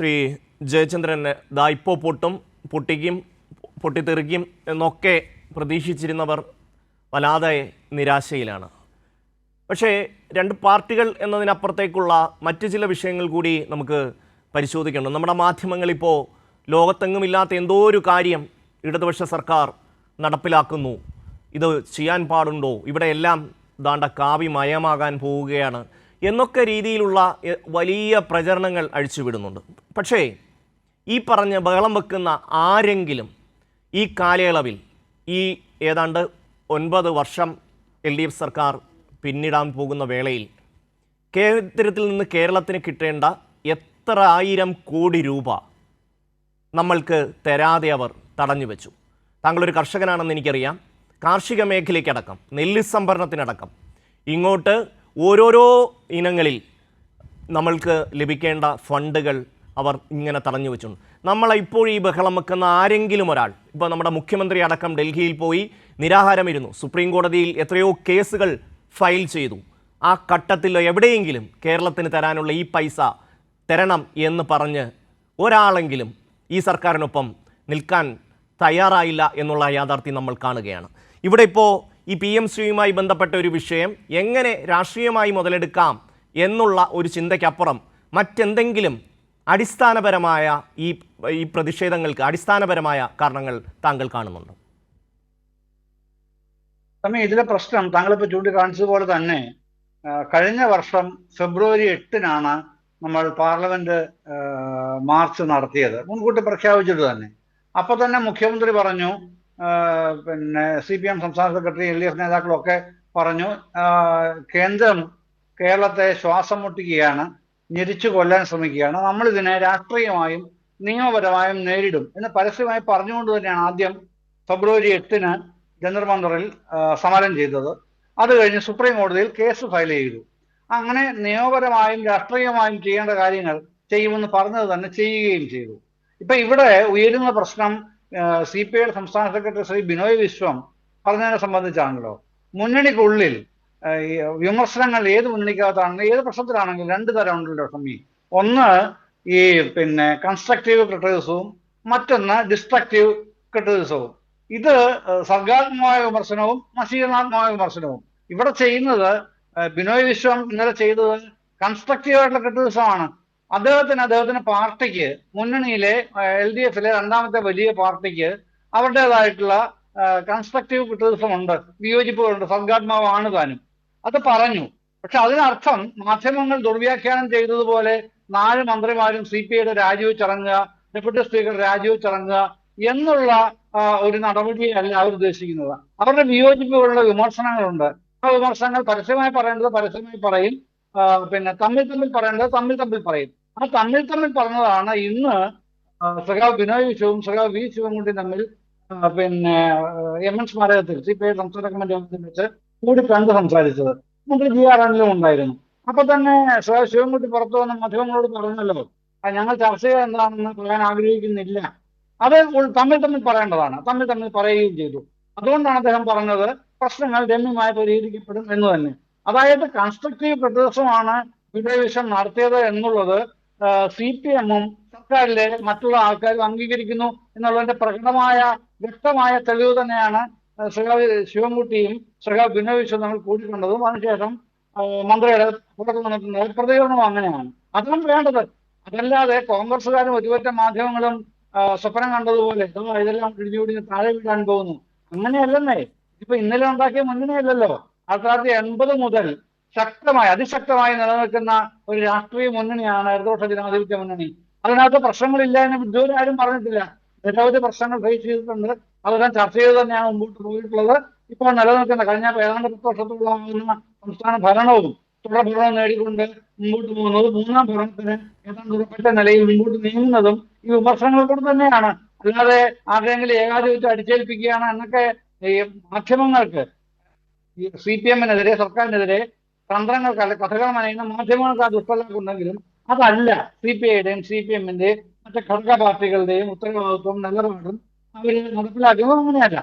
ശ്രീ ജയചന്ദ്രൻ ദാ ഇപ്പോൾ പൊട്ടും പൊട്ടിക്കും പൊട്ടിത്തെറിക്കും എന്നൊക്കെ പ്രതീക്ഷിച്ചിരുന്നവർ വല്ലാതെ നിരാശയിലാണ്. പക്ഷേ രണ്ട് പാർട്ടികൾ എന്നതിനപ്പുറത്തേക്കുള്ള മറ്റ് ചില വിഷയങ്ങൾ കൂടി നമുക്ക് പരിശോധിക്കണം നമ്മുടെ മാധ്യമങ്ങളിപ്പോൾ ലോകത്തെങ്ങുമില്ലാത്ത എന്തോ ഒരു കാര്യം ഇടതുപക്ഷ സർക്കാർ നടപ്പിലാക്കുന്നു. ഇത് ചെയ്യാൻ പാടുണ്ടോ? ഇവിടെയെല്ലാം ദാണ്ട കാവി മയമാകാൻ പോവുകയാണ്. എന്നൊക്കെ രീതിയിലുള്ള വലിയ പ്രചരണങ്ങൾ അഴിച്ചുവിടുന്നുണ്ട്. പക്ഷേ ഈ പറഞ്ഞ ബഹളം വെക്കുന്ന ആരെങ്കിലും ഈ കാലയളവിൽ ഈ ഏതാണ്ട് ഒൻപത് വർഷം എൽ ഡി എഫ് സർക്കാർ പിന്നിടാൻ പോകുന്ന വേളയിൽ കേന്ദ്രത്തിൽ നിന്ന് കേരളത്തിന് കിട്ടേണ്ട എത്ര ആയിരം കോടി രൂപ നമ്മൾക്ക് തരാതെ അവർ തടഞ്ഞു വെച്ചു. താങ്കളൊരു കർഷകനാണെന്ന് എനിക്കറിയാം. കാർഷിക മേഖലയ്ക്കടക്കം നെല്ല് സംഭരണത്തിനടക്കം ഇങ്ങോട്ട് ഓരോരോ ഇനങ്ങളിൽ നമ്മൾക്ക് ലഭിക്കേണ്ട ഫണ്ടുകൾ അവർ ഇങ്ങനെ തടഞ്ഞു വെച്ചിട്ടുണ്ട്. നമ്മളെ ഇപ്പോൾ ഈ ബഹളം വെക്കുന്ന ആരെങ്കിലും ഒരാൾ ഇപ്പോൾ നമ്മുടെ മുഖ്യമന്ത്രി അടക്കം ഡൽഹിയിൽ പോയി നിരാഹാരമിരുന്നു. സുപ്രീം കോടതിയിൽ എത്രയോ കേസുകൾ ഫയൽ ചെയ്തു. ആ ഘട്ടത്തിൽ എവിടെയെങ്കിലും കേരളത്തിന് തരാനുള്ള ഈ പൈസ തരണം എന്ന് പറഞ്ഞ് ഒരാളെങ്കിലും ഈ സർക്കാരിനൊപ്പം നിൽക്കാൻ തയ്യാറായില്ല എന്നുള്ള യാഥാർത്ഥ്യം നമ്മൾ കാണുകയാണ്. ഇവിടെ ഇപ്പോൾ ഈ പി എം ശ്രീയുമായി ബന്ധപ്പെട്ട ഒരു വിഷയം എങ്ങനെ രാഷ്ട്രീയമായി മുതലെടുക്കാം എന്നുള്ള ഒരു ചിന്തയ്ക്കപ്പുറം മറ്റെന്തെങ്കിലും അടിസ്ഥാനപരമായ ഈ ഈ പ്രതിഷേധങ്ങൾക്ക് അടിസ്ഥാനപരമായ കാരണങ്ങൾ താങ്കൾ കാണുന്നുണ്ട്? സമയം ഇതിലെ പ്രശ്നം താങ്കളിപ്പോൾ ചൂണ്ടിക്കാണിച്ചതുപോലെ തന്നെ കഴിഞ്ഞ വർഷം ഫെബ്രുവരി എട്ടിനാണ് നമ്മൾ പാർലമെന്റ് മാർച്ച് നടത്തിയത്. മുൻകൂട്ടി പ്രഖ്യാപിച്ചിട്ട് തന്നെ. അപ്പൊ തന്നെ മുഖ്യമന്ത്രി പറഞ്ഞു പിന്നെ സി പി എം സംസ്ഥാന സെക്രട്ടറി എൽ ഡി എഫ് നേതാക്കളൊക്കെ പറഞ്ഞു കേന്ദ്രം കേരളത്തെ ശ്വാസം മുട്ടിക്കുകയാണ് ഞെരിച്ചു കൊല്ലാൻ ശ്രമിക്കുകയാണ്. നമ്മളിതിനെ രാഷ്ട്രീയമായും നിയമപരമായും നേരിടും എന്ന് പരസ്യമായി പറഞ്ഞുകൊണ്ട് തന്നെയാണ് ആദ്യം ഫെബ്രുവരി എട്ടിന് ജന്തർ സമരം ചെയ്തത്. അത് കഴിഞ്ഞ് സുപ്രീം കോടതിയിൽ കേസ് ഫയൽ ചെയ്തു. അങ്ങനെ നിയമപരമായും രാഷ്ട്രീയമായും ചെയ്യേണ്ട കാര്യങ്ങൾ ചെയ്യുമെന്ന് പറഞ്ഞത് തന്നെ ചെയ്യുകയും ചെയ്തു. ഇപ്പൊ ഇവിടെ ഉയരുന്ന പ്രശ്നം സി പി ഐയുടെ സംസ്ഥാന സെക്രട്ടറി ശ്രീ ബിനോയ് വിശ്വം പറഞ്ഞതിനെ സംബന്ധിച്ചാണല്ലോ. മുന്നണിക്കുള്ളിൽ വിമർശനങ്ങൾ ഏത് മുന്നണിക്കകത്താണെങ്കിലും ഏത് പ്രശ്നത്തിലാണെങ്കിലും രണ്ട് തരം ഉണ്ടല്ലോ ഷമി ഒന്ന് ഈ പിന്നെ കൺസ്ട്രക്റ്റീവ് ക്രിട്ടിസവും മറ്റൊന്ന് ഡിസ്ട്രക്റ്റീവ് ക്രിട്ടിസവും ഇത് സർഗാത്മകമായ വിമർശനവും നശീകരണാത്മകമായ വിമർശനവും. ഇവിടെ ചെയ്യുന്നത് ബിനോയ് വിശ്വം ഇന്നലെ ചെയ്തത് കൺസ്ട്രക്റ്റീവ് ആയിട്ടുള്ള ക്രിറ്റിസിസമാണ് അദ്ദേഹത്തിന് അദ്ദേഹത്തിന്റെ പാർട്ടിക്ക് മുന്നണിയിലെ എൽ ഡി എഫിലെ രണ്ടാമത്തെ വലിയ പാർട്ടിക്ക് അവരുടേതായിട്ടുള്ള കൺസ്ട്രക്റ്റീവ് ക്രിറ്റിസം ഉണ്ട് വിയോജിപ്പുകളുണ്ട് സർഗാത്മകമാണ് താനും. അത് പറഞ്ഞു. പക്ഷെ അതിനർത്ഥം മാധ്യമങ്ങൾ ദുർവ്യാഖ്യാനം ചെയ്തതുപോലെ നാല് മന്ത്രിമാരും സി പി ഐയുടെ രാജിവെച്ചിറങ്ങുക ഡെപ്യൂട്ടി സ്പീക്കർ രാജിവെച്ചിറങ്ങുക എന്നുള്ള ഒരു നടപടിയല്ല അവർ ഉദ്ദേശിക്കുന്നത്. അവരുടെ വിയോജിപ്പുകളുടെ വിമർശനങ്ങളുണ്ട്. ആ വിമർശനങ്ങൾ പരസ്യമായി പറയേണ്ടത് പരസ്യമായി പറയും പിന്നെ തമ്മിൽ തമ്മിൽ പറയേണ്ടത് തമ്മിൽ തമ്മിൽ പറയും. ആ തമ്മിൽ തമ്മിൽ പറഞ്ഞതാണ്. ഇന്ന് സഖാവ് ബിനോയ് വിശ്വവും സഖാവ് വി കൂടി തമ്മിൽ പിന്നെ എം എൻ സ്മാരകത്തിൽ സി പി ഐ സംസ്ഥാന കമ്മിറ്റി യോഗത്തിൽ വെച്ച് കൂടി കണ്ട് സംസാരിച്ചത്. മന്ത്രി ജി ആർ അനിലും ഉണ്ടായിരുന്നു. അപ്പൊ തന്നെ സഖാവ് ശിവൻകുട്ടി പുറത്തു വന്ന മാധ്യമങ്ങളോട് പറഞ്ഞല്ലോ "ആ, ഞങ്ങൾ ചർച്ച ചെയ്യാൻ എന്താണെന്ന് പറയാൻ ആഗ്രഹിക്കുന്നില്ല. അത് തമ്മിൽ തമ്മിൽ പറയേണ്ടതാണ്. തമ്മിൽ തമ്മിൽ പറയുകയും ചെയ്തു. അതുകൊണ്ടാണ് അദ്ദേഹം പറഞ്ഞത് പ്രശ്നങ്ങൾ രമ്യമായി പരിഹരിക്കപ്പെടും എന്ന് തന്നെ. അതായത് കൺസ്ട്രക്റ്റീവ് പ്രതിപക്ഷമാണ് വിഷയം നടത്തിയത് എന്നുള്ളത് സി പി എമ്മും സർക്കാരിലെ മറ്റുള്ള ആൾക്കാരും അംഗീകരിക്കുന്നു എന്നുള്ളതിന്റെ പ്രകടമായ വ്യക്തമായ തെളിവ് തന്നെയാണ് ശ്രീകാവ് ശിവൻകുട്ടിയും ശ്രീകാവ് ബിനോയ് നമ്മൾ കൂടിക്കൊണ്ടതും. അതിനുശേഷം മന്ത്രിയുടെ പുറത്തു വന്നിട്ടുള്ള പ്രതികരണവും അങ്ങനെയാണ്. അതാണ് വേണ്ടത്. അതല്ലാതെ കോൺഗ്രസ്സുകാരും ഒരുപറ്റ മാധ്യമങ്ങളും സ്വപ്നം കണ്ടതുപോലെ ഇതോ ഇതെല്ലാം ഇടിഞ്ഞുകൂടി താഴെ വീഴാൻ പോകുന്നു. അങ്ങനെയല്ലെന്നേ. ഇപ്പൊ ഇന്നലെ ഉണ്ടാക്കിയ മുന്നിനെയല്ലല്ലോ ആയിരത്തി തൊള്ളായിരത്തി എൺപത് മുതൽ ശക്തമായി അതിശക്തമായി നിലനിൽക്കുന്ന ഒരു രാഷ്ട്രീയ മുന്നണിയാണ് ഇടതുപക്ഷ ജനാധിപത്യ മുന്നണി. അതിനകത്ത് പ്രശ്നങ്ങളില്ല എന്ന് ഇതുവരെ ആരും പറഞ്ഞിട്ടില്ല. നിരവധി പ്രശ്നങ്ങൾ ഫേസ് ചെയ്തിട്ടുണ്ട്. അതെല്ലാം ചർച്ച ചെയ്ത് തന്നെയാണ് മുമ്പോട്ട് പോയിട്ടുള്ളത്. ഇപ്പോൾ നിലനിൽക്കുന്ന കഴിഞ്ഞ ഏതാണ്ട് പത്ത് വർഷത്തോളം സംസ്ഥാന ഭരണവും തുടർ ഭരണവും നേടിക്കൊണ്ട് മുമ്പോട്ട് പോകുന്നത് മൂന്നാം ഭരണത്തിന് ഏതാണ്ട് ഉറപ്പിച്ച നിലയിൽ മുമ്പോട്ട് നീങ്ങുന്നതും ഈ വിമർശനങ്ങൾ കൊണ്ട് തന്നെയാണ്. അല്ലാതെ ആരെങ്കിലും ഏകാധിപത്യം അടിച്ചേൽപ്പിക്കുകയാണ് എന്നൊക്കെ മാധ്യമങ്ങൾക്ക് സി പി എമ്മിനെതിരെ സർക്കാരിനെതിരെ തന്ത്രങ്ങൾക്ക് അല്ലെ കഥകൾ മനയുന്ന മാധ്യമങ്ങൾക്ക് ആ ദുഷ്ഫലമുണ്ടെങ്കിലും അതല്ല സി പി ഐയുടെയും സി പി എമ്മിന്റെയും മറ്റ് ഘടക പാർട്ടികളുടെയും ഉത്തരവാദിത്വം നിലപാടും അവർ നടപ്പിലാക്കുന്നത് അങ്ങനെയല്ല.